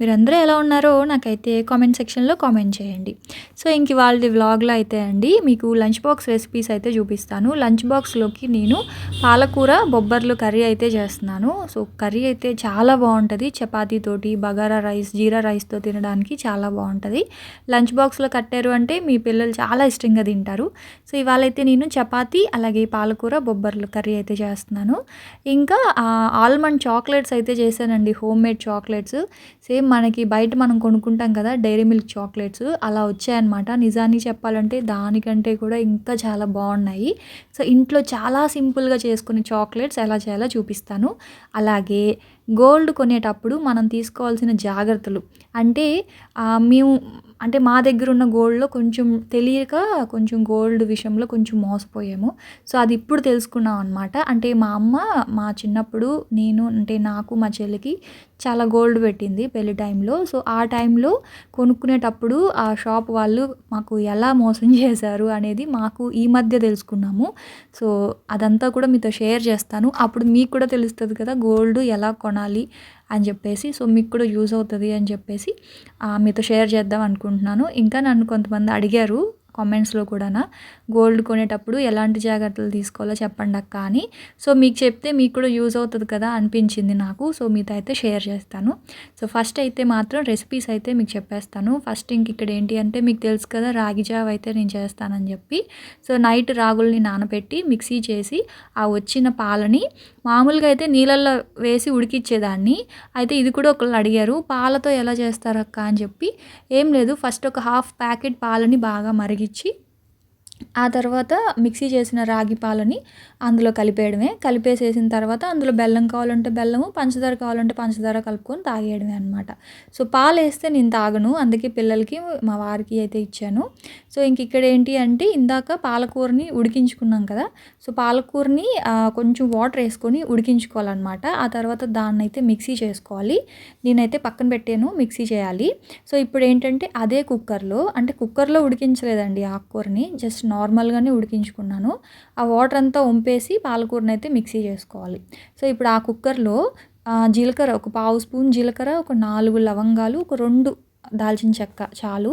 మీరందరూ ఎలా ఉన్నారో నాకైతే కామెంట్ సెక్షన్లో కామెంట్ చేయండి. సో ఇంక వాళ్ళది వ్లాగ్లో అయితే అండి మీకు లంచ్ బాక్స్ రెసిపీస్ అయితే చూపిస్తాను. లంచ్ బాక్స్లోకి నేను పాలకూర బొబ్బర్లు కర్రీ అయితే చేస్తున్నాను. సో కర్రీ అయితే చాలా బాగుంటుంది. చపాతీతోటి బగారా రైస్ జీరా రైస్తో తినడానికి చాలా బాగుంటుంది. లంచ్ బాక్స్లో కట్టారు అంటే మీ పిల్లలు చాలా ఇష్టంగా తింటారు. సో ఇవాళ అయితే నేను చపాతీ అలాగే పాలకూర బొబ్బర్లు కర్రీ అయితే చేస్తున్నాను. ఇంకా ఆల్మండ్ చాక్లెట్స్ అయితే చేశానండి. Home made chocolates. సేమ్ మనకి బయట మనం కొనుక్కుంటాం కదా డైరీ మిల్క్ చాక్లెట్స్ అలా వచ్చాయన్నమాట. నిజాన్ని చెప్పాలంటే దానికంటే కూడా ఇంకా చాలా బాగున్నాయి. సో ఇంట్లో చాలా సింపుల్గా చేసుకునే చాక్లెట్స్ ఎలా చేయాలో చూపిస్తాను. అలాగే గోల్డ్ కొనేటప్పుడు మనం తీసుకోవాల్సిన జాగ్రత్తలు. అంటే మేము అంటే మా దగ్గర ఉన్న గోల్డ్లో కొంచెం తెలియక కొంచెం గోల్డ్ విషయంలో కొంచెం మోసపోయాము. సో అది ఇప్పుడు తెలుసుకున్నాం అనమాట అంటే మా అమ్మ మా చిన్నప్పుడు నేను అంటే నాకు మా చెల్లికి చాలా గోల్డ్ పెట్టింది పెళ్ళి టైంలో. సో ఆ టైంలో కొనుక్కునేటప్పుడు ఆ షాప్ వాళ్ళు మాకు ఎలా మోసం చేశారు అనేది మాకు ఈ మధ్య తెలుసుకున్నాము. సో అదంతా కూడా మీతో షేర్ చేస్తాను. అప్పుడు మీకు కూడా తెలుస్తుంది కదా గోల్డ్ ఎలా కొన కొనాలి అని చెప్పేసి సో మీకు కూడా యూజ్ అవుతుంది అని చెప్పేసి మీతో షేర్ చేద్దాం అనుకుంటున్నాను. ఇంకా నన్ను కొంతమంది అడిగారు కామెంట్స్లో కూడా గోల్డ్ కొనేటప్పుడు ఎలాంటి జాగ్రత్తలు తీసుకోవాలో చెప్పండి అక్క అని. సో మీకు చెప్తే మీకు కూడా యూజ్ అవుతుంది కదా అనిపించింది నాకు సో మీతో అయితే షేర్ చేస్తాను. సో ఫస్ట్ అయితే మాత్రం రెసిపీస్ అయితే మీకు చెప్పేస్తాను. ఫస్ట్ ఇంక ఇక్కడ ఏంటి అంటే మీకు తెలుసు కదా రాగి జావ అయితే నేను చేస్తానని చెప్పి. సో నైట్ రాగుల్ని నానబెట్టి మిక్సీ చేసి ఆ వచ్చిన పాలని మామూలుగా అయితే నీళ్ళల్లో వేసి ఉడికిచ్చేదాన్ని. అయితే ఇది కూడా ఒకళ్ళు అడిగారు పాలతో ఎలా చేస్తారక్క? అని చెప్పి. ఏం లేదు ఫస్ట్ ఒక హాఫ్ ప్యాకెట్ పాలని బాగా మరిగించి ఆ తర్వాత మిక్సీ చేసిన రాగి పాలని అందులో కలిపేయడమే. కలిపేసేసిన తర్వాత అందులో బెల్లం కావాలంటే బెల్లము పంచదార కావాలంటే పంచదార కలుపుకొని తాగేయడమే అనమాట సో పాలు వేస్తే నేను తాగను. అందుకే పిల్లలకి మా వారికి అయితే ఇచ్చాను. సో ఇంక ఇక్కడ ఏంటి అంటే ఇందాక పాలకూరని ఉడికించుకున్నాం కదా. సో పాలకూరని కొంచెం వాటర్ వేసుకొని ఉడికించుకోవాలన్నమాట. ఆ తర్వాత దాన్ని అయితే మిక్సీ చేసుకోవాలి. నేనైతే పక్కన పెట్టాను మిక్సీ చేయాలి. సో ఇప్పుడు ఏంటంటే అదే కుక్కర్లో అంటే కుక్కర్లో ఉడికించలేదండి ఆకుకూరని. జస్ట్ నార్మల్గానే ఉడికించుకున్నాను. ఆ వాటర్ అంతా వంపేసి పాలకూరని అయితే మిక్సీ చేసుకోవాలి. సో ఇప్పుడు ఆ కుక్కర్లో జీలకర్ర ఒక పావు స్పూన్ జీలకర్ర ఒక నాలుగు లవంగాలు ఒక రెండు దాల్చిన చెక్క చాలు.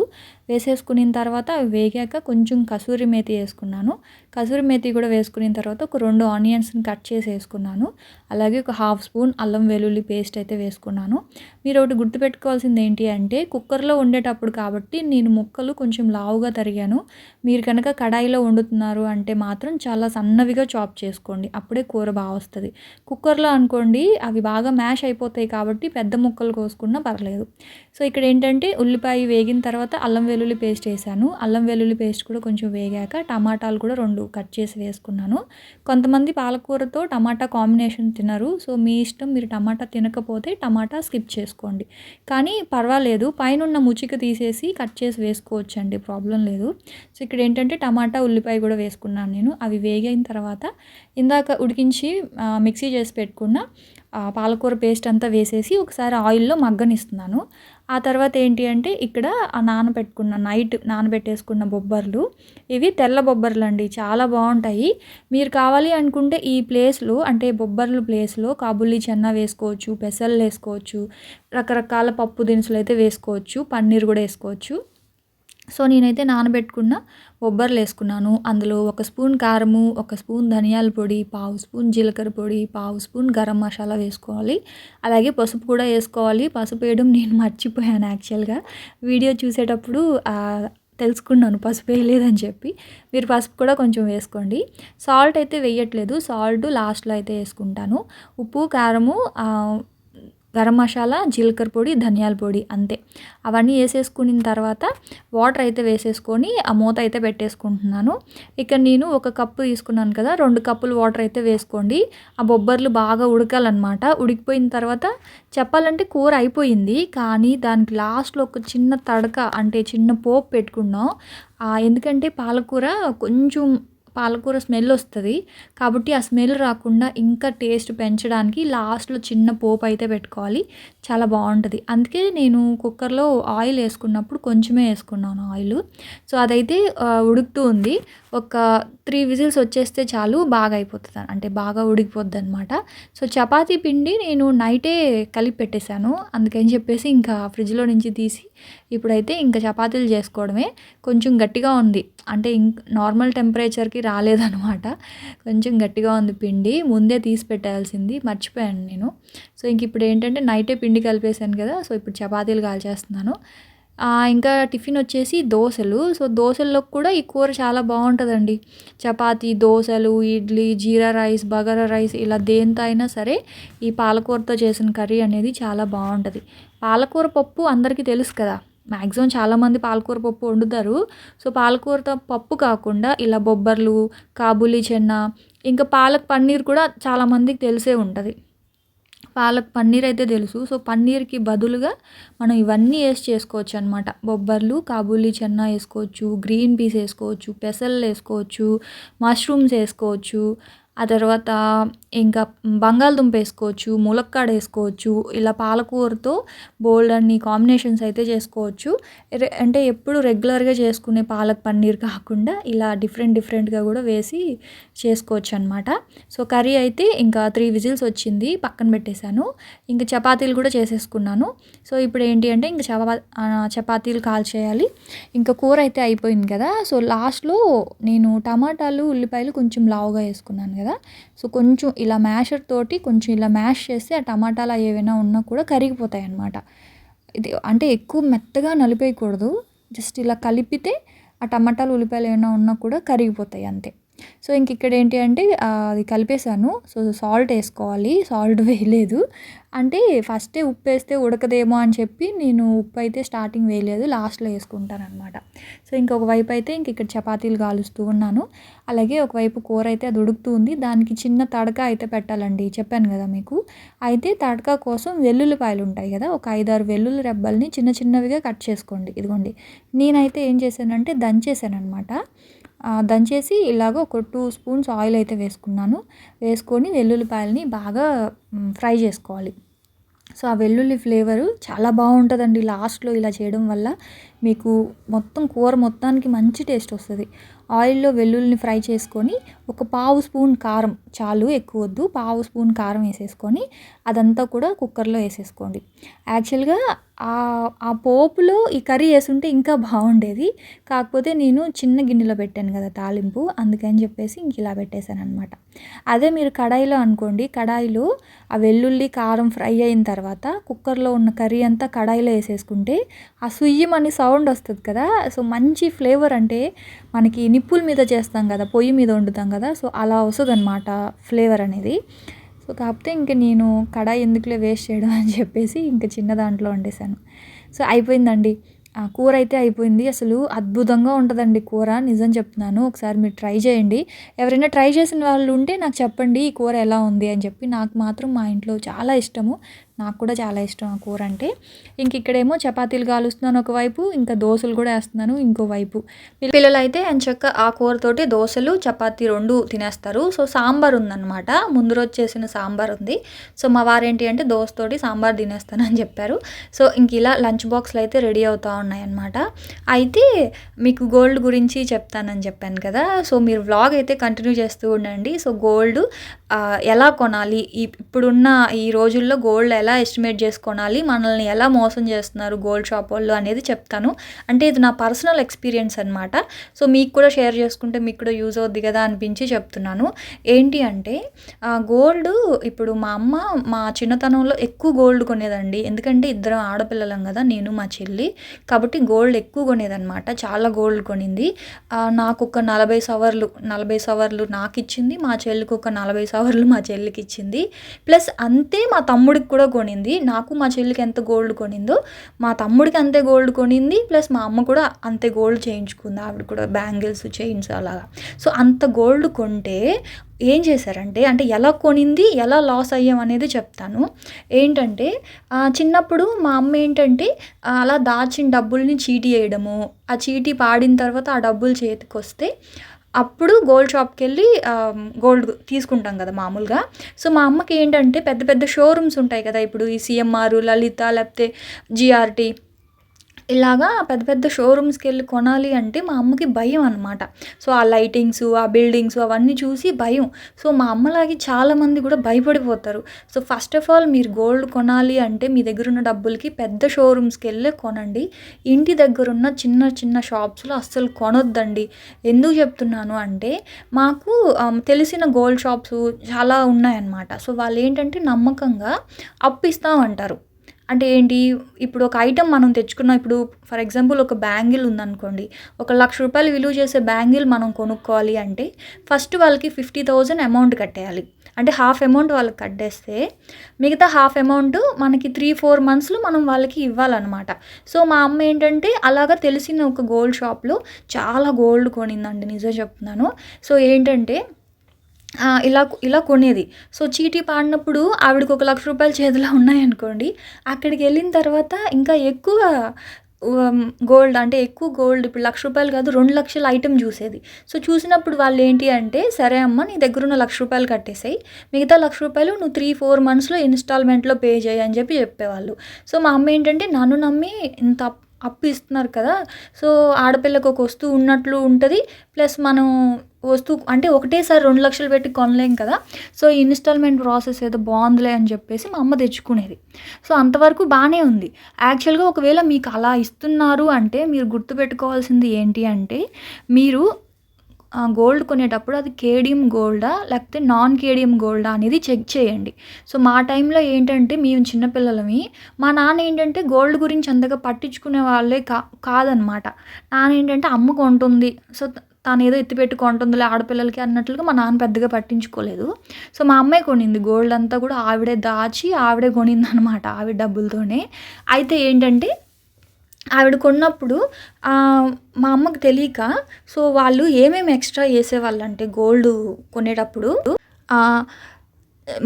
వేసేసుకున్న తర్వాత అవి వేగాక కొంచెం కసూరి మేతి వేసుకున్నాను. కసూరి మేతి కూడా వేసుకున్న తర్వాత ఒక రెండు ఆనియన్స్ని కట్ చేసి వేసుకున్నాను. అలాగే ఒక హాఫ్ స్పూన్ అల్లం వెల్లుల్లి పేస్ట్ అయితే వేసుకున్నాను. మీరు ఒకటి గుర్తుపెట్టుకోవాల్సింది ఏంటి అంటే కుక్కర్లో వండేటప్పుడు కాబట్టి నేను ముక్కలు కొంచెం లావుగా తరిగాను. మీరు కనుక కడాయిలో వండుతున్నారు అంటే మాత్రం చాలా సన్నవిగా చాప్ చేసుకోండి. అప్పుడే కూర బాగా వస్తుంది. కుక్కర్లో అనుకోండి అవి బాగా మ్యాష్ అయిపోతాయి కాబట్టి పెద్ద ముక్కలు కోసుకున్నా పర్లేదు. సో ఇక్కడ ఏంటంటే ఉల్లిపాయ వేగిన తర్వాత అల్లం వెల్లుల్లి పేస్ట్ వేసాను. అల్లం వెల్లుల్లి పేస్ట్ కూడా కొంచెం వేగాక టమాటాలు కూడా రెండు కట్ చేసి వేసుకున్నాను. కొంతమంది పాలకూరతో టమాటా కాంబినేషన్ తినరు. సో మీ ఇష్టం మీరు టమాటా తినకపోతే టమాటా స్కిప్ చేసుకోండి. కానీ పర్వాలేదు. పైన ఉన్న ముచిక తీసేసి కట్ చేసి వేసుకోవచ్చు అండి ప్రాబ్లం లేదు. సో ఇక్కడ ఏంటంటే టమాటా ఉల్లిపాయ కూడా వేసుకున్నాను నేను. అవి వేగిన తర్వాత ఇందాక ఉడికించి మిక్సీ చేసి పెట్టుకున్న పాలకూర పేస్ట్ అంతా వేసేసి ఒకసారి ఆయిల్లో మగ్గనిస్తున్నాను. ఆ తర్వాత ఏంటి అంటే ఇక్కడ ఆ నానబెట్టుకున్న నైట్ నానబెట్టేసుకున్న బొబ్బర్లు. ఇవి తెల్ల బొబ్బర్లు అండి చాలా బాగుంటాయి. మీరు కావాలి అనుకుంటే ఈ ప్లేస్లో అంటే బొబ్బర్లు ప్లేస్లో కాబుల్లి చెన్న వేసుకోవచ్చు పెసలు వేసుకోవచ్చు రకరకాల పప్పు దినుసులు అయితే వేసుకోవచ్చు పన్నీర్ కూడా వేసుకోవచ్చు. సో నేనైతే నానబెట్టుకున్న బొబ్బర్లు వేసుకున్నాను. అందులో ఒక స్పూన్ కారము ఒక స్పూన్ ధనియాల పొడి పావు స్పూన్ జీలకర్ర పొడి పావు స్పూన్ గరం మసాలా వేసుకోవాలి. అలాగే పసుపు కూడా వేసుకోవాలి. పసుపు వేయడం నేను మర్చిపోయాను యాక్చువల్గా. వీడియో చూసేటప్పుడు తెలుసుకున్నాను పసుపు వేయలేదని చెప్పి. మీరు పసుపు కూడా కొంచెం వేసుకోండి. సాల్ట్ అయితే వేయట్లేదు. సాల్ట్ లాస్ట్లో అయితే వేసుకుంటాను. ఉప్పు కారము గరం మసాలా జీలకర్ర పొడి ధనియాల పొడి అంతే. అవన్నీ వేసేసుకున్న తర్వాత వాటర్ అయితే వేసేసుకొని ఆ మూత అయితే పెట్టేసుకుంటున్నాను. ఇక్కడ నేను ఒక కప్పు తీసుకున్నాను కదా రెండు కప్పులు వాటర్ అయితే వేసుకోండి. ఆ బొబ్బర్లు బాగా ఉడకాలన్నమాట. ఉడికిపోయిన తర్వాత చెప్పాలంటే కూర అయిపోయింది కానీ దానికి లాస్ట్లో ఒక చిన్న తడక అంటే చిన్న పోపు పెట్టుకున్నాం. ఎందుకంటే పాలకూర కొంచెం పాలకూర స్మెల్ వస్తుంది. కాబట్టి ఆ స్మెల్ రాకుండా ఇంకా టేస్ట్ పెంచడానికి లాస్ట్లో చిన్న పోపు అయితే పెట్టుకోవాలి. చాలా బాగుంటుంది. అందుకే నేను కుక్కర్లో ఆయిల్ వేసుకున్నప్పుడు కొంచెమే వేసుకున్నాను ఆయిల్. సో అదైతే ఉడుకుతూ ఉంది. ఒక త్రీ విజిల్స్ వచ్చేస్తే చాలు బాగా అయిపోతుంది అంటే బాగా ఉడికిపోద్ది అనమాట సో చపాతీ పిండి నేను నైటే కలిపి పెట్టేశాను. అందుకని చెప్పేసి ఇంకా ఫ్రిడ్జ్లో నుంచి తీసి ఇప్పుడైతే ఇంకా చపాతీలు చేసుకోవడమే కొంచెం గట్టిగా ఉంది. అంటే ఇంక్ నార్మల్ టెంపరేచర్కి రాలేదనమాట. కొంచెం గట్టిగా ఉంది పిండి ముందే తీసి పెట్టాల్సింది మర్చిపోయాను నేను. సో ఇంక ఇప్పుడు ఏంటంటే నైటే పిండి కలిపేశాను కదా సో ఇప్పుడు చపాతీలు కాల్చేస్తున్నాను. ఇంకా టిఫిన్ వచ్చేసి దోశలు. సో దోశల్లో కూడా ఈ కూర చాలా బాగుంటుందండి. చపాతీ దోశలు ఇడ్లీ జీరా రైస్ బగారా రైస్ ఇలా దేంతో అయినా సరే ఈ పాలకూరతో చేసిన కర్రీ అనేది చాలా బాగుంటుంది. పాలకూర పప్పు అందరికీ తెలుసు కదా. మ్యాక్సిమం చాలామంది పాలకూర పప్పు వండుతారు. సో పాలకూరతో పప్పు కాకుండా ఇలా బొబ్బర్లు కాబూలీ చెన్న ఇంకా పాలక్ పన్నీర్ కూడా చాలామందికి తెలిసే ఉంటుంది. పాలక్ పన్నీర్ అయితే తెలుసు. సో పన్నీర్కి బదులుగా మనం ఇవన్నీ వేసి చేసుకోవచ్చు అనమాట బొబ్బర్లు కాబూలీ చెన్న వేసుకోవచ్చు గ్రీన్ పీస్ వేసుకోవచ్చు పెసలు వేసుకోవచ్చు మష్రూమ్స్ వేసుకోవచ్చు. ఆ తర్వాత ఇంకా బంగాళదుంప వేసుకోవచ్చు ములక్కాడ వేసుకోవచ్చు ఇలా పాలకూరతో బోల్డ్ అన్ని కాంబినేషన్స్ అయితే చేసుకోవచ్చు. అంటే ఎప్పుడు రెగ్యులర్గా చేసుకునే పాలక్ పన్నీర్ కాకుండా ఇలా డిఫరెంట్ డిఫరెంట్గా కూడా వేసి చేసుకోవచ్చు అనమాట సో కర్రీ అయితే ఇంకా త్రీ విజిల్స్ వచ్చింది పక్కన పెట్టేశాను. ఇంకా చపాతీలు కూడా చేసేసుకున్నాను. సో ఇప్పుడు ఏంటి అంటే ఇంకా చపా చపాతీలు కాల్ చేయాలి ఇంకా కూర అయితే అయిపోయింది కదా. సో లాస్ట్లో నేను టమాటాలు ఉల్లిపాయలు కొంచెం లావుగా వేసుకున్నాను కదా. కదా? సో కొంచెం ఇలా మ్యాషర్ తోటి కొంచెం ఇలా మ్యాష్ చేస్తే ఆ టమాటాలు ఏవైనా ఉన్నా కూడా కరిగిపోతాయి అన్నమాట ఇది అంటే ఎక్కువ మెత్తగా నలిపేయకూడదు. జస్ట్ ఇలా కలిపితే ఆ టమాటాలు ఉల్లిపాయలు ఏమైనా ఉన్నా కూడా కరిగిపోతాయి అంతే. సో ఇంక ఇక్కడ ఏంటి అంటే అది కలిపేసాను సో సాల్ట్ వేసుకోవాలి. సాల్ట్ వేయలేదు. అంటే ఫస్టే ఉప్పు వేస్తే ఉడకదేమో అని చెప్పి నేను ఉప్పు అయితే స్టార్టింగ్ వేయలేదు. లాస్ట్లో వేసుకుంటాను అనమాట సో ఇంకొక వైపు అయితే ఇంక ఇక్కడ చపాతీలు కాలుస్తూ ఉన్నాను. అలాగే ఒకవైపు కూర అయితే అది ఉడుకుతూ ఉంది. దానికి చిన్న తడక అయితే పెట్టాలండి. చెప్పాను కదా మీకు. అయితే తడక కోసం వెల్లుల్లిపాయలు ఉంటాయి కదా ఒక ఐదారు వెల్లుల్లి రెబ్బల్ని చిన్న చిన్నవిగా కట్ చేసుకోండి. ఇదిగోండి. నేనైతే ఏం చేశానంటే దంచేసాను అనమాట దంచేసి ఇలాగ ఒక టూ స్పూన్స్ ఆయిల్ అయితే వేసుకున్నాను. వేసుకొని వెల్లుల్లిపాయలని బాగా ఫ్రై చేసుకోవాలి. సో ఆ వెల్లుల్లి ఫ్లేవరు చాలా బాగుంటుందండి లాస్ట్లో ఇలా చేయడం వల్ల. మీకు మొత్తం కూర మొత్తానికి మంచి టేస్ట్ వస్తుంది. ఆయిల్లో వెల్లుల్లిని ఫ్రై చేసుకొని ఒక పావు స్పూన్ కారం చాలు ఎక్కువ వద్దు పావు స్పూన్ కారం వేసేసుకొని అదంతా కూడా కుక్కర్లో వేసేసుకోండి. యాక్చువల్గా ఆ పోపులో ఈ కర్రీ వేసుంటే ఇంకా బాగుండేది. కాకపోతే నేను చిన్న గిన్నెలో పెట్టాను కదా తాలింపు అందుకని చెప్పేసి ఇంక ఇలా పెట్టేశాను అనమాట అదే మీరు కడాయిలో అనుకోండి కడాయిలో ఆ వెల్లుల్లి కారం ఫ్రై అయిన తర్వాత కుక్కర్లో ఉన్న కర్రీ అంతా కడాయిలో వేసేసుకుంటే ఆ సుయ్యమని సౌండ్ సౌండ్ వస్తుంది కదా. సో మంచి ఫ్లేవర్ అంటే మనకి నిప్పుల మీద చేస్తాం కదా పొయ్యి మీద వండుతాం కదా. సో అలా వస్తుంది అనమాట ఫ్లేవర్ అనేది. సో కాకపోతే ఇంక నేను కడాయి ఎందుకులే వేస్ట్ చేయడం అని చెప్పేసి ఇంకా చిన్న దాంట్లో వండేసాను సో అయిపోయిందండి. కూర అయితే అయిపోయింది. అసలు అద్భుతంగా ఉంటుందండి కూర నిజం చెప్తున్నాను. ఒకసారి మీరు ట్రై చేయండి. ఎవరైనా ట్రై చేసిన వాళ్ళు ఉంటే నాకు చెప్పండి ఈ కూర ఎలా ఉంది అని చెప్పి. నాకు మాత్రం మా ఇంట్లో చాలా ఇష్టము. నాకు కూడా చాలా ఇష్టం ఆ కూర అంటే. ఇంక ఇక్కడేమో చపాతీలు కాలుస్తున్నాను ఒకవైపు ఇంకా దోశలు కూడా వేస్తున్నాను ఇంకోవైపు పిల్లలు అయితే ఎంచక్క ఆ కూరతోటి దోశలు చపాతీ రెండు తినేస్తారు. సో సాంబార్ ఉందన్నమాట. ముందు రోజు చేసిన సాంబార్ ఉంది. సో మా వారేంటి అంటే దోశతోటి సాంబార్ తినేస్తానని చెప్పారు. సో ఇంక ఇలా లంచ్ బాక్స్లు అయితే రెడీ అవుతూ ఉన్నాయన్నమాట. అయితే మీకు గోల్డ్ గురించి చెప్తానని చెప్పాను కదా. సో మీరు వ్లాగ్ అయితే కంటిన్యూ చేస్తూ ఉండండి. సో గోల్డ్ ఎలా కొనాలి? ఇప్పుడున్న ఈ రోజుల్లో గోల్డ్ ఎలా ఎస్టిమేట్ చేసుకోవాలి మనల్ని ఎలా మోసం చేస్తున్నారు గోల్డ్ షాప్ వాళ్ళు అనేది చెప్తాను. అంటే ఇది నా పర్సనల్ ఎక్స్పీరియన్స్ అనమాట సో మీకు కూడా షేర్ చేసుకుంటే మీకు కూడా యూజ్ అవుద్ది కదా అనిపించి చెప్తున్నాను. ఏంటి అంటే గోల్డ్ ఇప్పుడు మా అమ్మ మా చిన్నతనంలో ఎక్కువ గోల్డ్ కొనేదండి. ఎందుకంటే ఇద్దరం ఆడపిల్లలం కదా నేను మా చెల్లి. కాబట్టి గోల్డ్ ఎక్కువ కొనేదన్నమాట. చాలా గోల్డ్ కొనింది. నాకు ఒక నలభై సవర్లు నలభై సవర్లు నాకు ఇచ్చింది మా చెల్లికి ఒక నలభై సవర్లు మా చెల్లికి ఇచ్చింది ప్లస్ అంతే మా తమ్ముడికి కూడా కొనింది. నాకు మా చెల్లికి ఎంత గోల్డ్ కొనిందో మా తమ్ముడికి అంతే గోల్డ్ కొనింది ప్లస్ మా అమ్మ కూడా అంతే గోల్డ్ చేయించుకుంది. ఆవిడ కూడా బ్యాంగిల్స్ చైన్స్ అలాగా. సో అంత గోల్డ్ కొంటే ఏం చేశారంటే అంటే ఎలా కొనింది ఎలా లాస్ అయ్యాం అనేది చెప్తాను. ఏంటంటే చిన్నప్పుడు మా అమ్మ ఏంటంటే అలా దాచిన డబ్బుల్ని చీటీ వేయడము ఆ చీటీ పాడిన తర్వాత ఆ డబ్బులు చేతికి వస్తే అప్పుడు గోల్డ్ షాప్కి వెళ్ళి గోల్డ్ తీసుకుంటాం కదా మామూలుగా. సో మా అమ్మకి ఏంటంటే పెద్ద పెద్ద షోరూమ్స్ ఉంటాయి కదా. ఇప్పుడు ఈ సిఎంఆర్ లలిత లేకపోతే జిఆర్టీ ఇలాగా పెద్ద పెద్ద షోరూమ్స్కి వెళ్ళి కొనాలి అంటే మా అమ్మకి భయం అనమాట సో ఆ లైటింగ్స్ ఆ బిల్డింగ్స్ అవన్నీ చూసి భయం. సో మా అమ్మలాగే చాలామంది కూడా భయపడిపోతారు. సో ఫస్ట్ ఆఫ్ ఆల్ మీరు గోల్డ్ కొనాలి అంటే మీ దగ్గర ఉన్న డబ్బులకి పెద్ద షోరూమ్స్కి వెళ్ళి కొనండి. ఇంటి దగ్గర ఉన్న చిన్న చిన్న షాప్స్లో అస్సలు కొనొద్దండి. ఎందుకు చెప్తున్నాను అంటే మాకు తెలిసిన గోల్డ్ షాప్స్ చాలా ఉన్నాయన్నమాట. సో వాళ్ళు ఏంటంటే నమ్మకంగా అప్పిస్తామంటారు. అంటే ఏంటి ఇప్పుడు ఒక ఐటెం మనం తెచ్చుకున్నాం ఇప్పుడు ఫర్ ఎగ్జాంపుల్ ఒక బ్యాంగిల్ ఉందనుకోండి ఒక లక్ష రూపాయలు విలువ చేసే బ్యాంగిల్ మనం కొనుక్కోవాలి అంటే ఫస్ట్ వాళ్ళకి ఫిఫ్టీ థౌజండ్ అమౌంట్ కట్టేయాలి. అంటే హాఫ్ అమౌంట్ వాళ్ళకి కట్టేస్తే మిగతా హాఫ్ అమౌంట్ మనకి త్రీ ఫోర్ మంత్స్లో మనం వాళ్ళకి ఇవ్వాలన్నమాట. సో మా అమ్మ ఏంటంటే అలాగా తెలిసిన ఒక గోల్డ్ షాప్లో చాలా గోల్డ్ కొనిందండి నిజం చెప్తున్నాను. సో ఏంటంటే ఇలా ఇలా కొనేది. సో చీటీ పాడినప్పుడు ఆవిడకి ఒక లక్ష రూపాయలు చేతిలో ఉన్నాయనుకోండి అక్కడికి వెళ్ళిన తర్వాత ఇంకా ఎక్కువ గోల్డ్ అంటే ఎక్కువ గోల్డ్ ఇప్పుడు లక్ష రూపాయలు కాదు రెండు లక్షల ఐటెం చూసేది. సో చూసినప్పుడు వాళ్ళు ఏంటి అంటే సరే అమ్మ నీ దగ్గర ఉన్న లక్ష రూపాయలు కట్టేసాయి. మిగతా లక్ష రూపాయలు నువ్వు త్రీ ఫోర్ మంత్స్లో ఇన్స్టాల్మెంట్లో పే చేయి అని చెప్పి చెప్పేవాళ్ళు. సో మా అమ్మ ఏంటంటే నన్ను నమ్మి ఇంత అప్- అప్పు ఇస్తున్నారు కదా సో ఆడపిల్లకు ఒక వస్తువు ఉన్నట్లు ఉంటుంది ప్లస్ మనం వస్తువు అంటే ఒకటేసారి రెండు లక్షలు పెట్టి కొనలేం కదా. సో ఈ ఇన్స్టాల్మెంట్ ప్రాసెస్ ఏదో బాగుందిలే అని చెప్పేసి మా అమ్మ తెచ్చుకునేది. సో అంతవరకు బాగానే ఉంది. యాక్చువల్గా ఒకవేళ మీకు అలా ఇస్తున్నారు అంటే మీరు గుర్తుపెట్టుకోవాల్సింది ఏంటి అంటే మీరు గోల్డ్ కొనేటప్పుడు అది కేడియం గోల్డా లేకపోతే నాన్ కేడియం గోల్డా అనేది చెక్ చేయండి. సో మా టైంలో ఏంటంటే మేము చిన్నపిల్లలమి మా నాన్న ఏంటంటే గోల్డ్ గురించి అంతగా పట్టించుకునే వాళ్ళే కా కాదనమాట. నాన్న ఏంటంటే అమ్మ కొంటుంది. సో తాను ఏదో ఎత్తిపెట్టుకుంటుందిలే ఆడపిల్లలకి అన్నట్లుగా మా నాన్న పెద్దగా పట్టించుకోలేదు. సో మా అమ్మాయి కొనింది. గోల్డ్ అంతా కూడా ఆవిడే దాచి ఆవిడే కొనింది అనమాట ఆవిడ డబ్బులతోనే. అయితే ఏంటంటే ఆవిడ కొన్నప్పుడు మా అమ్మకు తెలియక సో వాళ్ళు ఏమేమి ఎక్స్ట్రా వేసేవాళ్ళంటే గోల్డ్ కొనేటప్పుడు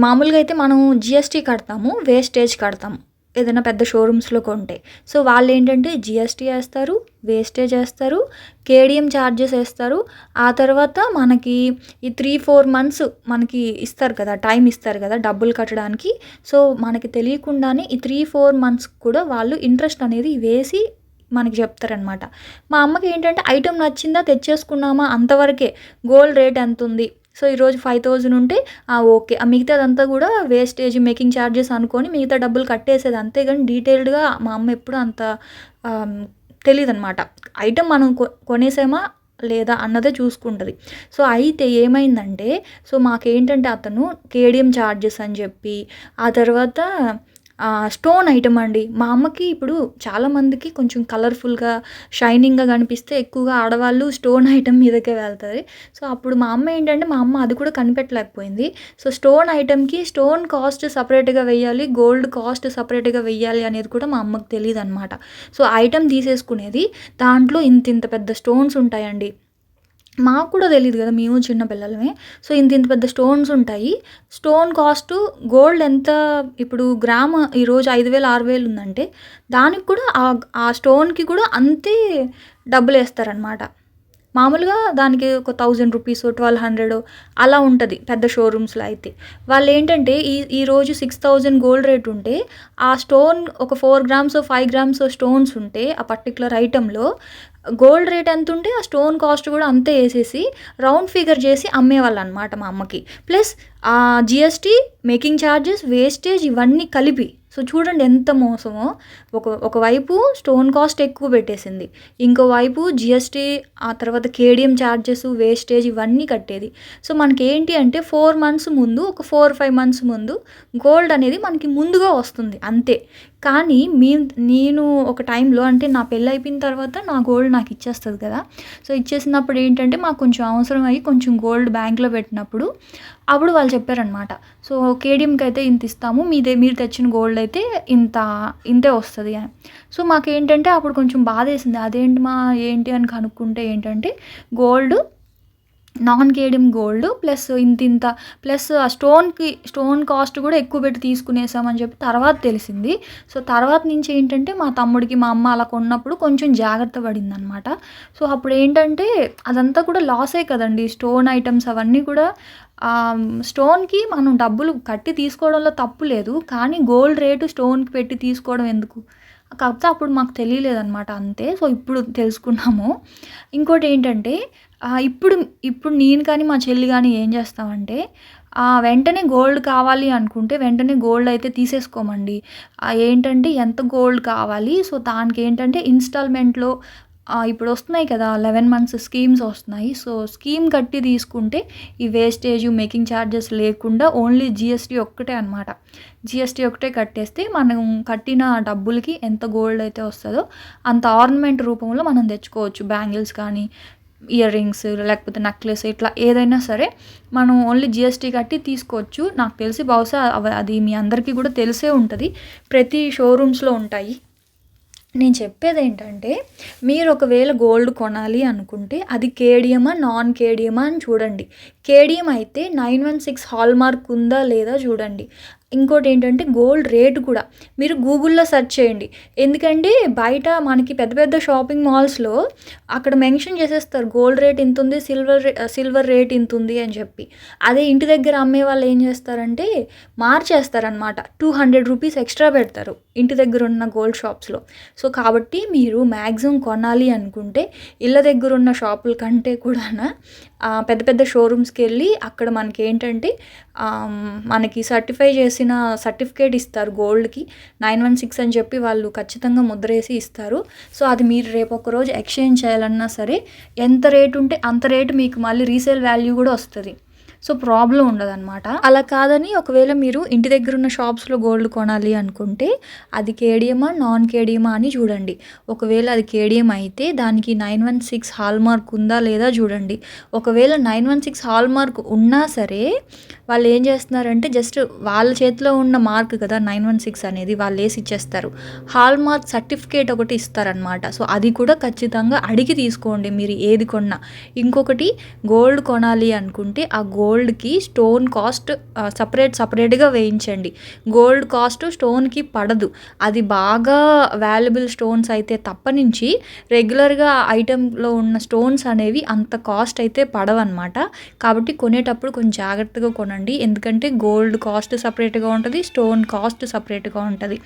మామూలుగా అయితే మనం జిఎస్టీ కడతాము వేస్టేజ్ కడతాము. ఏదైనా పెద్ద షోరూమ్స్లో కొంటే. సో వాళ్ళు ఏంటంటే జిఎస్టీ వేస్తారు వేస్టేజ్ వేస్తారు కేడిఎం ఛార్జెస్ వేస్తారు. ఆ తర్వాత మనకి ఈ త్రీ ఫోర్ మంత్స్ మనకి ఇస్తారు కదా టైం ఇస్తారు కదా డబ్బులు కట్టడానికి. సో మనకి తెలియకుండానే ఈ త్రీ ఫోర్ మంత్స్ కూడా వాళ్ళు ఇంట్రెస్ట్ అనేది వేసి మనకి చెప్తారనమాట మా అమ్మకి ఏంటంటే ఐటెం నచ్చిందా తెచ్చేసుకున్నామా? అంతవరకే. గోల్డ్ రేట్ ఎంత ఉంది సో ఈరోజు ఫైవ్ థౌజండ్ ఉంటే ఆ, ఓకే. ఆ మిగతాదంతా కూడా వేస్టేజ్ మేకింగ్ ఛార్జెస్ అనుకొని మిగతా డబ్బులు కట్టేసేది అంతేగాని డీటెయిల్డ్గా మా అమ్మ ఎప్పుడు అంత తెలియదు అనమాట ఐటెం మనం కొ కొనేసామా లేదా అన్నదే చూసుకుంటుంది. సో అయితే ఏమైందంటే సో మాకేంటంటే అతను కేడిఎం ఛార్జెస్ అని చెప్పి ఆ తర్వాత స్టోన్ ఐటమ్ అండి. మా అమ్మకి ఇప్పుడు చాలామందికి కొంచెం కలర్ఫుల్గా షైనింగ్గా కనిపిస్తే ఎక్కువగా ఆడవాళ్ళు స్టోన్ ఐటమ్ మీదకే వెళ్తుంది సో అప్పుడు మా అమ్మ ఏంటంటే మా అమ్మ అది కూడా కనిపెట్టలేకపోయింది. సో స్టోన్ ఐటమ్కి స్టోన్ కాస్ట్ సపరేట్గా వెయ్యాలి గోల్డ్ కాస్ట్ సపరేట్గా వెయ్యాలి అనేది కూడా మా అమ్మకి తెలియదు అనమాట సో ఐటమ్ తీసేసుకునేది దాంట్లో ఇంత ఇంత పెద్ద స్టోన్స్ ఉంటాయండి. మాకు కూడా తెలియదు కదా మేము చిన్న పిల్లలమే. సో ఇంత ఇంత పెద్ద స్టోన్స్ ఉంటాయి. స్టోన్ కాస్ట్ గోల్డ్ ఎంత? ఇప్పుడు గ్రామ్ ఈరోజు ఐదు వేలు ఆరు వేలు ఉందంటే దానికి కూడా ఆ ఆ స్టోన్కి కూడా అంతే డబ్బులు వేస్తారనమాట మామూలుగా దానికి ఒక థౌజండ్ రూపీస్ ట్వెల్వ్ హండ్రెడ్ అలా ఉంటుంది పెద్ద షోరూమ్స్లో అయితే. వాళ్ళు ఏంటంటే ఈ ఈరోజు సిక్స్ థౌజండ్ గోల్డ్ రేట్ ఉంటే ఆ స్టోన్ ఒక four grams five grams stones ఉంటే ఆ పర్టికులర్ ఐటెంలో గోల్డ్ రేట్ ఎంత ఉంటే ఆ స్టోన్ కాస్ట్ కూడా అంతే వేసేసి రౌండ్ ఫిగర్ చేసి అమ్మేవాళ్ళు అనమాట మా అమ్మకి. ప్లస్ ఆ జిఎస్టీ మేకింగ్ ఛార్జెస్ వేస్టేజ్ ఇవన్నీ కలిపి సో చూడండి ఎంత మోసమో ఒక ఒకవైపు స్టోన్ కాస్ట్ ఎక్కువ పెట్టేసింది ఇంకోవైపు జిఎస్టీ ఆ తర్వాత కేడిఎం ఛార్జెస్ వేస్టేజ్ ఇవన్నీ కట్టేది. సో మనకి ఏంటి అంటే ఫోర్ మంత్స్ ముందు ఒక ఫోర్ ఫైవ్ మంత్స్ ముందు గోల్డ్ అనేది మనకి ముందుగా వస్తుంది అంతే. కానీ మీ నేను ఒక టైంలో అంటే నా పెళ్ళి అయిపోయిన తర్వాత నా గోల్డ్ నాకు ఇచ్చేస్తుంది కదా. సో ఇచ్చేసినప్పుడు ఏంటంటే మాకు కొంచెం అవసరం అయ్యి కొంచెం గోల్డ్ బ్యాంక్లో పెట్టినప్పుడు అప్పుడు వాళ్ళు చెప్పారనమాట సో కేడిఎంకి అయితే ఇంత ఇస్తాము మీదే మీరు తెచ్చిన గోల్డ్ అయితే ఇంత ఇంతే వస్తుంది అని. సో మాకేంటంటే అప్పుడు కొంచెం బాధ వేసింది అదేంటి మా ఏంటి అని కనుక్కుంటే ఏంటంటే gold non KDM gold plus ఇంత ఇంత ప్లస్ ఆ స్టోన్కి స్టోన్ కాస్ట్ కూడా ఎక్కువ పెట్టి తీసుకునేసామని చెప్పి తర్వాత తెలిసింది. సో తర్వాత నుంచి ఏంటంటే మా తమ్ముడికి మా అమ్మ అలా కొన్నప్పుడు కొంచెం జాగ్రత్త పడింది అనమాట సో అప్పుడు ఏంటంటే అదంతా కూడా లాసే కదండి. స్టోన్ ఐటమ్స్ అవన్నీ కూడా స్టోన్కి మనం డబ్బులు కట్టి తీసుకోవడంలో తప్పు లేదు. కానీ గోల్డ్ రేటు స్టోన్కి పెట్టి తీసుకోవడం ఎందుకు? కాకపోతే అప్పుడు మాకు తెలియలేదన్నమాట అంతే. సో ఇప్పుడు తెలుసుకున్నాము. ఇంకోటి ఏంటంటే ఇప్పుడు ఇప్పుడు నేను కానీ మా చెల్లి కానీ ఏం చేస్తామంటే వెంటనే గోల్డ్ కావాలి అనుకుంటే వెంటనే గోల్డ్ అయితే తీసేసుకోమండి. ఏంటంటే ఎంత గోల్డ్ కావాలి? సో దానికి ఏంటంటే ఇన్స్టాల్మెంట్లో ఇప్పుడు వస్తున్నాయి కదా లెవెన్ మంత్స్ స్కీమ్స్ వస్తున్నాయి. సో స్కీమ్ కట్టి తీసుకుంటే ఈ వేస్టేజ్ మేకింగ్ ఛార్జెస్ లేకుండా ఓన్లీ జిఎస్టీ ఒక్కటే అనమాట జిఎస్టీ ఒకటే కట్టేస్తే మనం కట్టిన డబ్బులకి ఎంత గోల్డ్ అయితే వస్తుందో అంత ఆర్నమెంట్ రూపంలో మనం తెచ్చుకోవచ్చు. బ్యాంగిల్స్ కానీ ఇయర్ రింగ్స్ లేకపోతే నెక్లెస్ ఇట్లా ఏదైనా సరే మనం ఓన్లీ జిఎస్టీ కట్టి తీసుకోవచ్చు. నాకు తెలిసి బహుశా అవ- అది మీ అందరికీ కూడా తెలిసే ఉంటుంది. ప్రతి షోరూమ్స్లో ఉంటాయి. నేను చెప్పేది ఏంటంటే మీరు ఒకవేళ గోల్డ్ కొనాలి అనుకుంటే అది కేడియమా నాన్ కేడియమా అని చూడండి. కేడీఎం అయితే nine one six hallmark ఉందా లేదా చూడండి. ఇంకోటి ఏంటంటే గోల్డ్ రేటు కూడా. మీరు గూగుల్లో సెర్చ్ చేయండి. ఎందుకంటే బయట మనకి పెద్ద పెద్ద షాపింగ్ మాల్స్లో అక్కడ మెన్షన్ చేసేస్తారు గోల్డ్ రేట్ ఇంత ఉంది సిల్వర్ సిల్వర్ రేట్ ఇంత ఉంది అని చెప్పి. అదే ఇంటి దగ్గర అమ్మే వాళ్ళు ఏం చేస్తారంటే మార్చేస్తారనమాట టూ హండ్రెడ్ రూపీస్ ఎక్స్ట్రా పెడతారు ఇంటి దగ్గర ఉన్న గోల్డ్ షాప్స్లో. సో కాబట్టి మీరు మ్యాక్సిమం కొనాలి అనుకుంటే ఇళ్ళ దగ్గర ఉన్న షాపుల కంటే కూడా పెద్ద పెద్ద షోరూమ్స్కి వెళ్ళి అక్కడ మనకి ఏంటంటే మనకి సర్టిఫై చేసిన సర్టిఫికేట్ ఇస్తారు గోల్డ్కి నైన్ వన్ సిక్స్ అని చెప్పి వాళ్ళు ఖచ్చితంగా ముద్రేసి ఇస్తారు. సో అది మీరు రేపు ఒకరోజు ఎక్స్చేంజ్ చేయాలన్నా సరే ఎంత రేటు ఉంటే అంత రేటు మీకు మళ్ళీ రీసేల్ వాల్యూ కూడా వస్తుంది. సో ప్రాబ్లం ఉండదన్నమాట. అలా కాదని ఒకవేళ మీరు ఇంటి దగ్గర ఉన్న షాప్స్లో గోల్డ్ కొనాలి అనుకుంటే అది కేడియమా నాన్ కేడియమా అని చూడండి. ఒకవేళ అది కేడియం అయితే దానికి nine one six hallmark ఉందా లేదా చూడండి. ఒకవేళ nine one six hallmark ఉన్నా సరే వాళ్ళు ఏం చేస్తున్నారంటే జస్ట్ వాళ్ళ చేతిలో ఉన్న మార్క్ కదా నైన్ వన్ సిక్స్ అనేది వాళ్ళు వేసి ఇచ్చేస్తారు. హాల్ మార్క్ సర్టిఫికేట్ ఒకటి ఇస్తారనమాట సో అది కూడా ఖచ్చితంగా అడిగి తీసుకోండి మీరు ఏది కొన్నా. ఇంకొకటి గోల్డ్ కొనాలి అనుకుంటే ఆ గోల్డ్కి స్టోన్ కాస్ట్ సపరేట్ సపరేట్గా వేయించండి. గోల్డ్ కాస్ట్ స్టోన్కి పడదు. అది బాగా వాల్యుబుల్ స్టోన్స్ అయితే తప్పనించి రెగ్యులర్గా ఐటెంలో ఉన్న స్టోన్స్ అనేవి అంత కాస్ట్ అయితే పడవన్నమాట. కాబట్టి కొనేటప్పుడు కొంచెం జాగ్రత్తగా కొనండి. ఎందుకంటే గోల్డ్ కాస్ట్ సపరేట్గా ఉంటుంది స్టోన్ కాస్ట్ సపరేట్గా ఉంటుంది.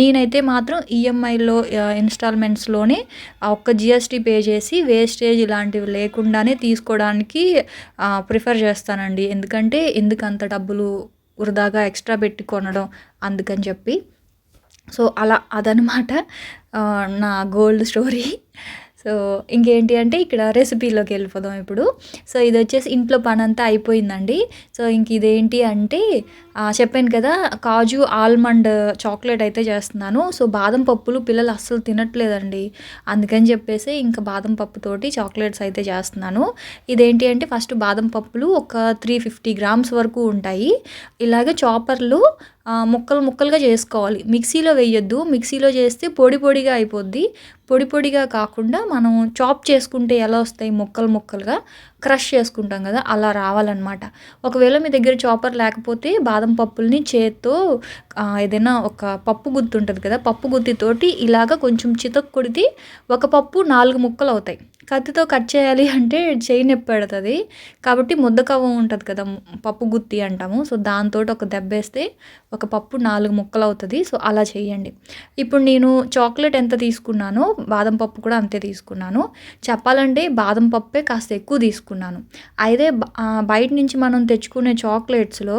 నేనైతే మాత్రం ఈఎంఐలో ఇన్స్టాల్మెంట్స్లోనే ఒక్క జిఎస్టీ పే చేసి వేస్టేజ్ ఇలాంటివి లేకుండానే తీసుకోవడానికి ప్రిఫర్ చేస్తానండి. ఎందుకంటే ఎందుకంత డబ్బులు వృధాగా ఎక్స్ట్రా పెట్టి కొనడం అందుకని చెప్పి. సో అలా అదనమాట నా గోల్డ్ స్టోరీ. సో ఇంకేంటి అంటే ఇక్కడ రెసిపీలోకి వెళ్ళిపోదాం ఇప్పుడు. సో ఇది వచ్చేసి ఇంట్లో పని అంతా అయిపోయిందండి. సో ఇంక ఇదేంటి అంటే చెప్పాను కదా కాజు ఆల్మండ్ చాక్లెట్ అయితే చేస్తున్నాను. సో బాదం పప్పులు పిల్లలు అస్సలు తినట్లేదండి. అందుకని చెప్పేసి ఇంకా బాదం పప్పుతోటి చాక్లెట్స్ అయితే చేస్తున్నాను. ఇదేంటి అంటే ఫస్ట్ బాదం పప్పులు ఒక త్రీ ఫిఫ్టీ గ్రామ్స్ వరకు ఉంటాయి. ఇలాగే చాపర్లు ముక్కలు ముక్కలుగా చేసుకోవాలి. మిక్సీలో వేయొద్దు. మిక్సీలో చేస్తే పొడి పొడిగా అయిపోద్ది. పొడి పొడిగా కాకుండా మనం చాప్ చేసుకుంటే ఎలా వస్తాయి? ముక్కలు ముక్కలుగా. క్రష్ చేసుకుంటాం కదా అలా రావాలన్నమాట. ఒకవేళ మీ దగ్గర చాపర్ లేకపోతే బాదం పప్పుల్ని చేత్తో ఏదైనా ఒక పప్పు గుత్తి ఉంటుంది కదా పప్పు గుత్తితోటి ఇలాగ కొంచెం చితక్ కొడితే ఒక పప్పు నాలుగు ముక్కలు అవుతాయి కత్తితో కట్ చేయాలి అంటే చేయి నొప్పి పెడుతుంది. కాబట్టి ముద్దకవ్వం ఉంటుంది కదా పప్పు గుత్తి అంటాము. సో దాంతో ఒక దెబ్బేస్తే ఒక పప్పు నాలుగు ముక్కలు అవుతుంది. సో అలా చేయండి. ఇప్పుడు నేను చాక్లెట్ ఎంత తీసుకున్నానో బాదం పప్పు కూడా అంతే తీసుకున్నాను. చెప్పాలంటే బాదం పప్పే కాస్త ఎక్కువ తీసుకున్నాను. అయితే బయట నుంచి మనం తెచ్చుకునే చాక్లెట్స్లో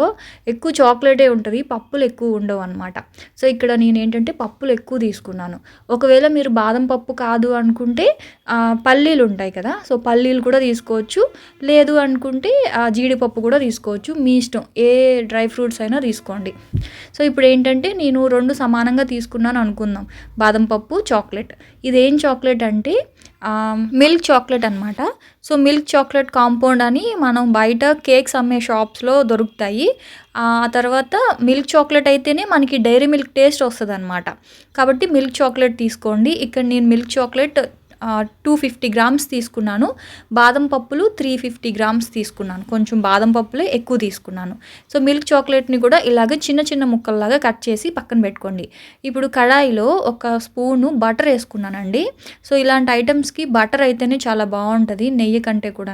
ఎక్కువ చాక్లెటే ఉంటుంది పప్పులు ఎక్కువ ఉండవు అనమాట సో ఇక్కడ నేను ఏంటంటే పప్పులు ఎక్కువ తీసుకున్నాను. ఒకవేళ మీరు బాదం పప్పు కాదు అనుకుంటే పల్లీలు పల్లీలు ఉంటాయి కదా సో పల్లీలు కూడా తీసుకోవచ్చు. లేదు అనుకుంటే ఆ, జీడిపప్పు కూడా తీసుకోవచ్చు. మీ ఇష్టం ఏ డ్రై ఫ్రూట్స్ అయినా తీసుకోండి. సో ఇప్పుడు ఏంటంటే నేను రెండు సమానంగా తీసుకున్నాను అనుకుందాం. బాదం పప్పు చాక్లెట్. ఇదేం చాక్లెట్ అంటే మిల్క్ చాక్లెట్ అనమాట సో మిల్క్ చాక్లెట్ కాంపౌండ్ అని మనం బయట కేక్స్ అమ్మే షాప్స్లో దొరుకుతాయి. ఆ తర్వాత మిల్క్ చాక్లెట్ అయితేనే మనకి డైరీ మిల్క్ టేస్ట్ వస్తుంది అనమాట కాబట్టి మిల్క్ చాక్లెట్ తీసుకోండి. ఇక్కడ నేను milk chocolate two fifty grams తీసుకున్నాను. బాదం పప్పులు త్రీ ఫిఫ్టీ గ్రామ్స్ తీసుకున్నాను. కొంచెం బాదం పప్పులే ఎక్కువ తీసుకున్నాను. సో మిల్క్ చాక్లెట్ని కూడా ఇలాగ చిన్న చిన్న ముక్కల్లాగా కట్ చేసి పక్కన పెట్టుకోండి. ఇప్పుడు కడాయిలో ఒక స్పూను బటర్ వేసుకున్నానండి. సో ఇలాంటి ఐటమ్స్కి బటర్ అయితేనే చాలా బాగుంటుంది నెయ్యి కంటే కూడా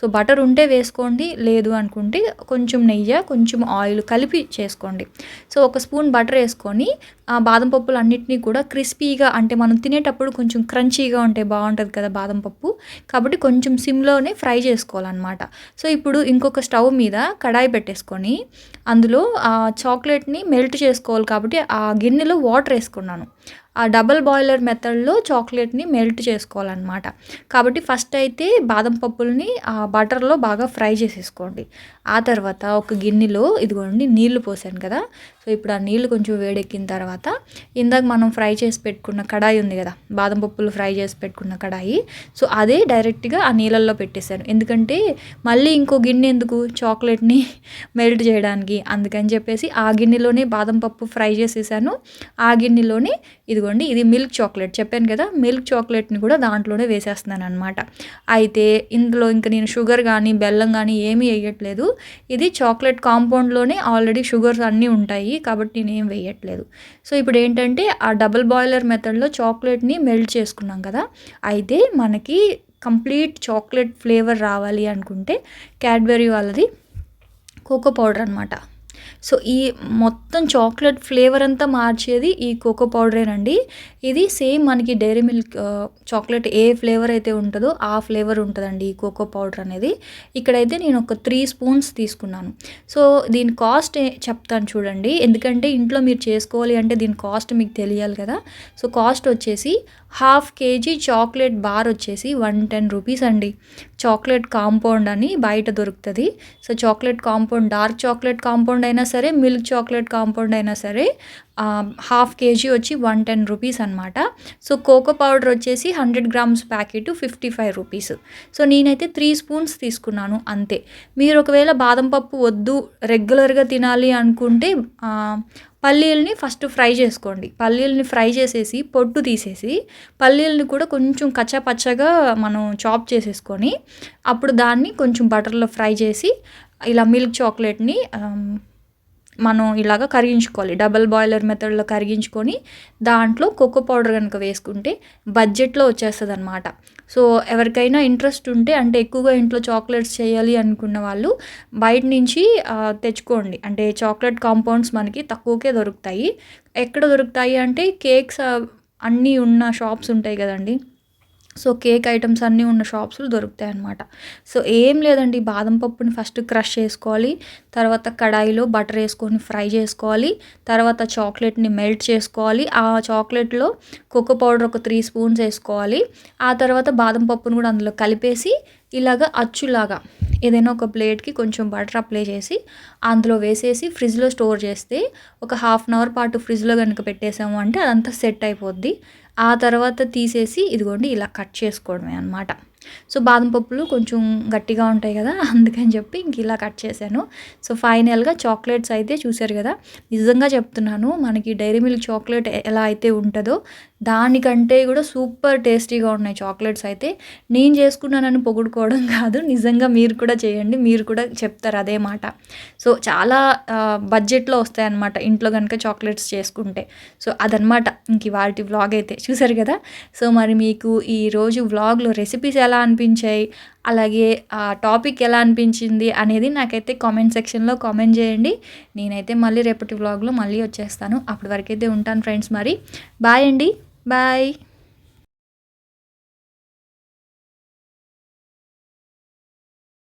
సో బటర్ ఉంటే వేసుకోండి లేదు అనుకుంటే కొంచెం నెయ్యి కొంచెం ఆయిల్ కలిపి చేసుకోండి. సో ఒక స్పూన్ బటర్ వేసుకొని ఆ బాదం పప్పులు అన్నిటినీ కూడా క్రిస్పీగా అంటే మనం తినేటప్పుడు కొంచెం క్రంచీగా ఉంటే బాగుంటుంది కదా బాదం పప్పు. కాబట్టి కొంచెం సిమ్లోనే ఫ్రై చేసుకోవాలన్నమాట. సో ఇప్పుడు ఇంకొక స్టవ్ మీద కడాయి పెట్టేసుకొని అందులో ఆ చాక్లెట్ని మెల్ట్ చేసుకోవాలి కాబట్టి ఆ గిన్నెలో వాటర్ వేసుకున్నాను. ఆ డబల్ బాయిలర్ మెథడ్లో చాక్లెట్ని మెల్ట్ చేసుకోవాలన్నమాట. కాబట్టి ఫస్ట్ అయితే బాదం పప్పుల్ని ఆ బటర్లో బాగా ఫ్రై చేసేసుకోండి. ఆ తర్వాత ఒక గిన్నెలో ఇదిగోండి నీళ్ళు పోసాను కదా. సో ఇప్పుడు ఆ నీళ్ళు కొంచెం వేడెక్కిన తర్వాత ఇందాక మనం ఫ్రై చేసి పెట్టుకున్న కడాయి ఉంది కదా. బాదం పప్పులు ఫ్రై చేసి పెట్టుకున్న కడాయి. సో అదే డైరెక్ట్గా ఆ నీళ్ళల్లో పెట్టేశాను. ఎందుకంటే మళ్ళీ ఇంకో గిన్నె ఎందుకు? చాక్లెట్ని మెల్ట్ చేయడానికి. అందుకని చెప్పేసి ఆ గిన్నెలోనే బాదం పప్పు ఫ్రై చేసేసాను. ఆ గిన్నెలోనే ఇదిగోండి ఇది మిల్క్ చాక్లెట్. చెప్పాను కదా మిల్క్ చాక్లెట్ని కూడా దాంట్లోనే వేసేస్తున్నాను అనమాట అయితే ఇందులో ఇంకా నేను షుగర్ కానీ బెల్లం కానీ ఏమీ వేయట్లేదు. ఇది చాక్లెట్ కాంపౌండ్లోనే ఆల్రెడీ షుగర్స్ అన్నీ ఉంటాయి కాబట్టి నేను ఏం వేయట్లేదు. సో ఇప్పుడు ఏంటంటే ఆ డబుల్ బాయిలర్ మెథడ్లో చాక్లెట్ని మెల్ట్ చేసుకున్నాం కదా అయితే మనకి కంప్లీట్ చాక్లెట్ ఫ్లేవర్ రావాలి అనుకుంటే క్యాడ్బరీ వాళ్ళది కోకో పౌడర్ అనమాట సో ఈ మొత్తం చాక్లెట్ ఫ్లేవర్ అంతా మార్చేది ఈ కోకో పౌడరేనండి ఇది సేమ్ మనకి డైరీ మిల్క్ చాక్లెట్ ఏ ఫ్లేవర్ అయితే ఉంటుందో ఆ ఫ్లేవర్ ఉంటుందండి ఈ కోకో పౌడర్ అనేది. ఇక్కడైతే నేను ఒక త్రీ స్పూన్స్ తీసుకున్నాను. సో దీని కాస్ట్ చెప్తాను చూడండి. ఎందుకంటే ఇంట్లో మీరు చేసుకోవాలి అంటే దీని కాస్ట్ మీకు తెలియాలి కదా. సో కాస్ట్ వచ్చేసి హాఫ్ కేజీ చాక్లెట్ బార్ వచ్చేసి వన్ టెన్ రూపీస్ అండి. చాక్లెట్ కాంపౌండ్ అని బయట దొరుకుతుంది. So chocolate compound dark chocolate compound అయినా సరే మిల్క్ చాక్లెట్ కాంపౌండ్ అయినా సరే హాఫ్ కేజీ వచ్చి వన్ టెన్ రూపీస్ అనమాట సో కోకో పౌడర్ వచ్చేసి hundred grams packet fifty five rupees. So నేనైతే త్రీ స్పూన్స్ తీసుకున్నాను అంతే. మీరు ఒకవేళ బాదం పప్పు వద్దు రెగ్యులర్గా తినాలి అనుకుంటే పల్లీలని ఫస్ట్ ఫ్రై చేసుకోండి. పల్లీలని ఫ్రై చేసేసి పొట్టు తీసేసి పల్లీలని కూడా కొంచెం కచ్చపచ్చగా మనం చాప్ చేసేసుకొని అప్పుడు దాన్ని కొంచెం బటర్లో ఫ్రై చేసి ఇలా మిల్క్ చాక్లెట్ని మనం ఇలాగ కరిగించుకోవాలి. డబల్ బాయిలర్ మెథడ్లో కరిగించుకొని దాంట్లో కోకో పౌడర్ కనుక వేసుకుంటే బడ్జెట్లో వచ్చేస్తుంది అనమాట సో ఎవరికైనా ఇంట్రెస్ట్ ఉంటే అంటే ఎక్కువగా ఇంట్లో చాక్లెట్స్ చేయాలి అనుకున్న వాళ్ళు బయట నుంచి తెచ్చుకోండి. అంటే చాక్లెట్ కాంపౌండ్స్ మనకి తక్కువకే దొరుకుతాయి. ఎక్కడ దొరుకుతాయి అంటే కేక్స్ అన్నీ ఉన్న షాప్స్ ఉంటాయి కదండి. సో కేక్ ఐటమ్స్ అన్నీ ఉన్న షాప్స్లో దొరుకుతాయి అన్నమాట. సో ఏం లేదండి బాదం పప్పుని ఫస్ట్ క్రష్ చేసుకోవాలి తర్వాత కడాయిలో బటర్ వేసుకొని ఫ్రై చేసుకోవాలి తర్వాత చాక్లెట్ని మెల్ట్ చేసుకోవాలి ఆ చాక్లెట్లో కోకో పౌడర్ ఒక త్రీ స్పూన్స్ వేసుకోవాలి ఆ తర్వాత బాదం పప్పును కూడా అందులో కలిపేసి ఇలాగ అచ్చులాగా ఏదైనా ఒక ప్లేట్కి కొంచెం బటర్ అప్లై చేసి అందులో వేసేసి ఫ్రిడ్జ్లో స్టోర్ చేస్తే ఒక హాఫ్ అన్ అవర్ పాటు ఫ్రిడ్జ్లో కనుక పెట్టేసాము అంటే అదంతా సెట్ అయిపోద్ది. ఆ తర్వాత తీసేసి ఇదిగోండి ఇలా కట్ చేసుకోవడమే అనమాట సో బాదం పప్పులు కొంచెం గట్టిగా ఉంటాయి కదా అందుకని చెప్పి ఇంక ఇలా కట్ చేశాను. సో ఫైనల్గా చాక్లెట్స్ అయితే చూశారు కదా నిజంగా చెప్తున్నాను మనకి డైరీ మిల్క్ చాక్లెట్ ఎలా అయితే ఉంటుందో దానికంటే కూడా సూపర్ టేస్టీగా ఉన్నాయి చాక్లెట్స్ అయితే. నేను చేసుకున్నానని పొగుడుకోవడం కాదు నిజంగా మీరు కూడా చేయండి మీరు కూడా చెప్తారు అదే మాట. సో చాలా బడ్జెట్లో వస్తాయన్నమాట ఇంట్లో కనుక చాక్లెట్స్ చేసుకుంటే. సో అదనమాట ఇంక వాటి వ్లాగ్ అయితే చూసారు కదా? సో మరి మీకు ఈరోజు వ్లాగ్లో రెసిపీస్ ఎలా అనిపించాయి. అలాగే ఆ టాపిక్ ఎలా అనిపించింది అనేది నాకైతే కామెంట్ సెక్షన్లో కామెంట్ చేయండి. నేనైతే మళ్ళీ రేపటి వ్లాగ్లో మళ్ళీ వచ్చేస్తాను. అప్పటి వరకైతే ఉంటాను ఫ్రెండ్స్ మరి. బాయ్ అండి. బాయ్.